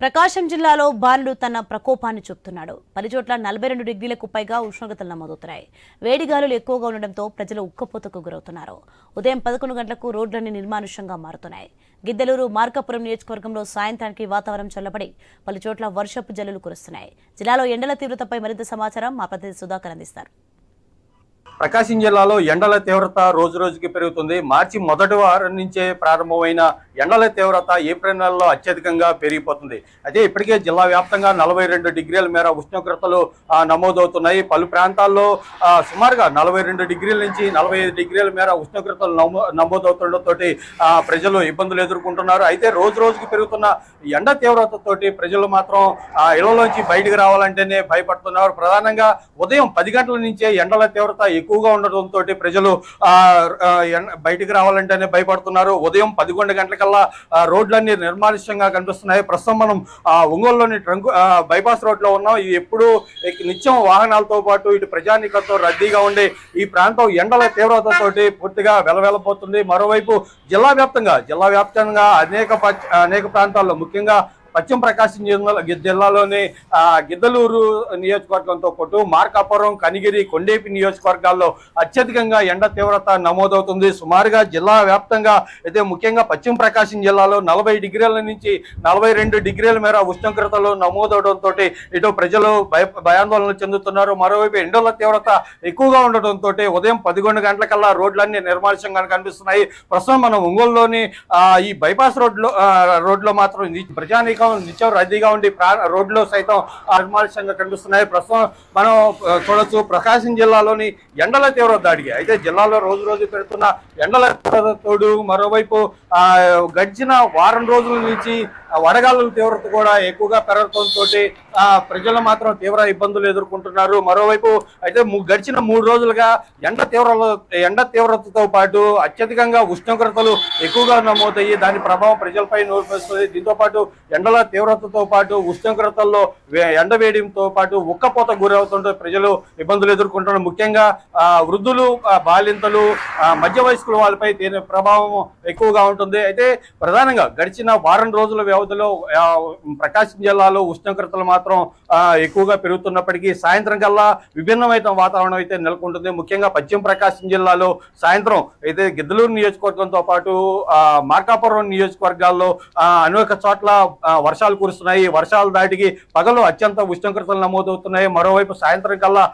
ప్రకాశం జిల్లాలో బాలుడు తన ప్రకోపాన్ని చూపుతున్నాడు. పలుచోట్ల నలభై రెండు డిగ్రీలకు పైగా ఉష్ణోగ్రతలు నమోదవుతున్నాయి. వేడిగాలులు ఎక్కువగా ఉండడంతో ప్రజలు ఉక్కపోతకు గురవుతున్నారు. ఉదయం పదకొండు గంటలకు రోడ్లన్నీ నిర్మానుష్యంగా మారుతున్నాయి. గిద్దలూరు మార్కాపురం నియోజకవర్గంలో సాయంత్రానికి వాతావరణం చల్లబడి పలు చోట్ల వర్షపు జల్లులు కురుస్తున్నాయి. జిల్లాలో ఎండల తీవ్రతపై మరింత సమాచారం మా ప్రతినిధి సుధాకర్ అందిస్తారు. ప్రకాశం జిల్లాలో ఎండల తీవ్రత రోజు రోజుకి పెరుగుతుంది. మార్చి మొదటి వారం నుంచే ప్రారంభమైన ఎండల తీవ్రత ఏప్రిల్ నెలలో అత్యధికంగా పెరిగిపోతుంది. అయితే ఇప్పటికే జిల్లా వ్యాప్తంగా నలభై రెండు డిగ్రీల మేర ఉష్ణోగ్రతలు నమోదవుతున్నాయి. పలు ప్రాంతాల్లో సుమారుగా నలభై రెండు డిగ్రీల నుంచి నలభై ఐదు డిగ్రీల మేర ఉష్ణోగ్రతలు నమో నమోదవుతుండటంతో ప్రజలు ఇబ్బందులు ఎదుర్కొంటున్నారు. అయితే రోజు రోజుకి పెరుగుతున్న ఎండ తీవ్రతతోటి ప్రజలు మాత్రం ఇళ్ళలోంచి బయటికి రావాలంటేనే భయపడుతున్నారు. ప్రధానంగా ఉదయం పది గంటల నుంచే ఎండల తీవ్రత ఎక్కువ ఎక్కువగా ఉండటంతో ప్రజలు ఎండ- బయటికి రావాలంటేనే భయపడుతున్నారు. ఉదయం పదకొండు గంటలకల్లా రోడ్లన్నీ నిర్మానుష్యంగా కనిపిస్తున్నాయి. ప్రస్తుతం మనం ఆ, ఒంగోలులోని ట్రంక్ బైపాస్ రోడ్లో ఉన్నాం. ఇది ఎప్పుడు నిత్యం వాహనాలతో పాటు ఇటు ప్రజానికంతో రద్దీగా ఉండి ఈ ప్రాంతం ఎండల తీవ్రతతోటి పూర్తిగా వెలవెలపోతుంది. మరోవైపు జిల్లా వ్యాప్తంగా జిల్లా వ్యాప్తంగా అనేక అనేక ప్రాంతాల్లో ముఖ్యంగా పశ్చిమ ప్రకాశం జిల్లా జిల్లాలోని గిద్దలూరు నియోజకవర్గంతో పాటు మార్కాపురం కనిగిరి కొండేపి నియోజకవర్గాల్లో అత్యధికంగా ఎండ తీవ్రత నమోదవుతుంది. సుమారుగా జిల్లా వ్యాప్తంగా అయితే ముఖ్యంగా పశ్చిమ ప్రకాశం జిల్లాలో నలభై డిగ్రీల నుంచి నలభై రెండు డిగ్రీల మేర ఉష్ణోగ్రతలు నమోదవడంతో ఇటు ప్రజలు భయ భయాందోళన చెందుతున్నారు. మరోవైపు ఎండల తీవ్రత ఎక్కువగా ఉండటంతో ఉదయం పదకొండు గంటలకల్లా రోడ్లన్నీ నిర్మానుష్యంగా కనిపిస్తున్నాయి. ప్రస్తుతం మనం ఒంగోలులోని ఈ బైపాస్ రోడ్లో రోడ్లో మాత్రం ప్రజానీక నిత్యం రద్దీగా ఉండి ప్రా- రోడ్లో సైతం ఆ, కనిపిస్తున్నాయి ప్రస్తుతం మనం చూడవచ్చు చూడొచ్చు ప్రకాశం జిల్లాలోని ఎండల తీవ్రత దాడికి అయితే జిల్లాలో రోజు రోజు పెడుతున్న ఎండల తీవ్రత తోడు మరోవైపు గడిచిన వారం రోజుల నుంచి వడగాలుల తీవ్రత కూడా ఎక్కువగా పెరగడంతో ప్రజలు మాత్రం తీవ్ర ఇబ్బందులు ఎదుర్కొంటున్నారు. మరోవైపు అయితే గడిచిన మూడు రోజులుగా ఎండ తీవ్ర ఎండ తీవ్రతతో పాటు అత్యధికంగా ఉష్ణోగ్రతలు ఎక్కువగా నమోదయ్యి దాని ప్రభావం ప్రజలపై నోపిస్తుంది దీంతో పాటు ఎండల తీవ్రతతో పాటు ఉష్ణోగ్రతల్లో ఎండ వేయడంతో పాటు ఉక్కపోత గురవుతుంటే ప్రజలు ఇబ్బందులు ఎదుర్కొంటున్నారు. ముఖ్యంగా ఆ, వృద్ధులు బాలింతలు మధ్య వయస్కుల వాళ్ళపై దీని ప్రభావం ఎక్కువగా ఉంటుంది. అయితే ప్రధానంగా గడిచిన వారం రోజుల వ్యవధిలో ప్రకాశం జిల్లాలో ఉష్ణోగ్రతలు మాత్రం ఎక్కువగా పెరుగుతున్నప్పటికీ సాయంత్రం కల్లా విభిన్నమైన వాతావరణం అయితే నెలకొంటుంది. ముఖ్యంగా పశ్చిమ ప్రకాశం జిల్లాలో సాయంత్రం అయితే గిద్దలూరు నియోజకవర్గంతో పాటు మార్కాపురం నియోజకవర్గాల్లో అనేక చోట్ల వర్షాలు కురుస్తున్నాయి. వర్షాల దాటికి పగలు అత్యంత ఉష్ణోగ్రతలు నమోదవుతున్నాయి. మరోవైపు సాయంత్రం కల్లా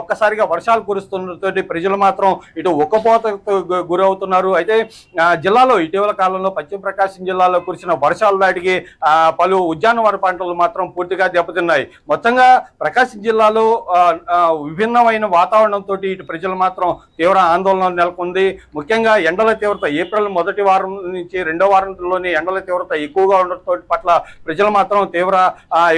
ఒక్కసారిగా వర్షాలు కురుస్తున్నతోటి ప్రజలు మాత్రం ఇటు ఉక్కపోతకు గురవుతున్నారు. అయితే జిల్లాలో ఇటీవల కాలంలో పశ్చిమ ప్రకాశం జిల్లాలో కురిసిన వర్షాలు దాటికి ఆ, పలు ఉద్యానవన పంటలు మాత్రం పూర్తిగా దెబ్బతిన్నాయి. మొత్తంగా ప్రకాశం జిల్లాలో విభిన్నమైన వాతావరణంతో ఇటు ప్రజలు మాత్రం తీవ్ర ఆందోళన నెలకొంది. ముఖ్యంగా ఎండల తీవ్రత ఏప్రిల్ మొదటి వారం నుంచి రెండో వారంలోని ఎండల తీవ్రత ఎక్కువగా ఉండటంతో పట్ల ప్రజలు మాత్రం తీవ్ర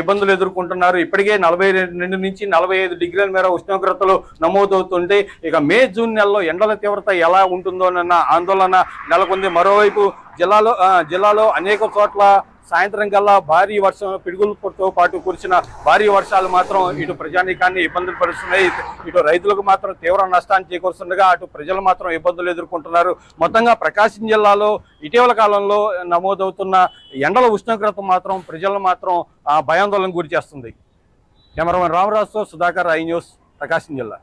ఇబ్బందులు ఎదుర్కొంటున్నారు. ఇప్పటికే నలభై రెండు నుంచి నలభై ఐదు డిగ్రీల మేర ఉష్ణోగ్రతలు నమోదవుతుంటే ఇక మే జూన్ నెలలో ఎండల తీవ్రత ఎలా ఉంటుందోనన్న ఆందోళన నెలకొంది. మరోవైపు జిల్లాలో జిల్లాలో అనేక చోట్ల సాయంత్రం కల్లా భారీ వర్షం పిడుగులతో పాటు కురిసిన భారీ వర్షాలు మాత్రం ఇటు ప్రజానీకాన్ని ఇబ్బందులు పడుతున్నాయి ఇటు రైతులకు మాత్రం తీవ్ర నష్టాన్ని చేకూరుస్తుండగా అటు ప్రజలు మాత్రం ఇబ్బందులు ఎదుర్కొంటున్నారు. మొత్తంగా ప్రకాశం జిల్లాలో ఇటీవల కాలంలో నమోదవుతున్న ఎండల ఉష్ణోగ్రత మాత్రం ప్రజలను మాత్రం భయాందోళన భయాందోళనకు గురి చేస్తుంది. కెమెరామెన్ రామరాజుతో సుధాకర్ ఐ న్యూస్ ప్రకాశం జిల్లా.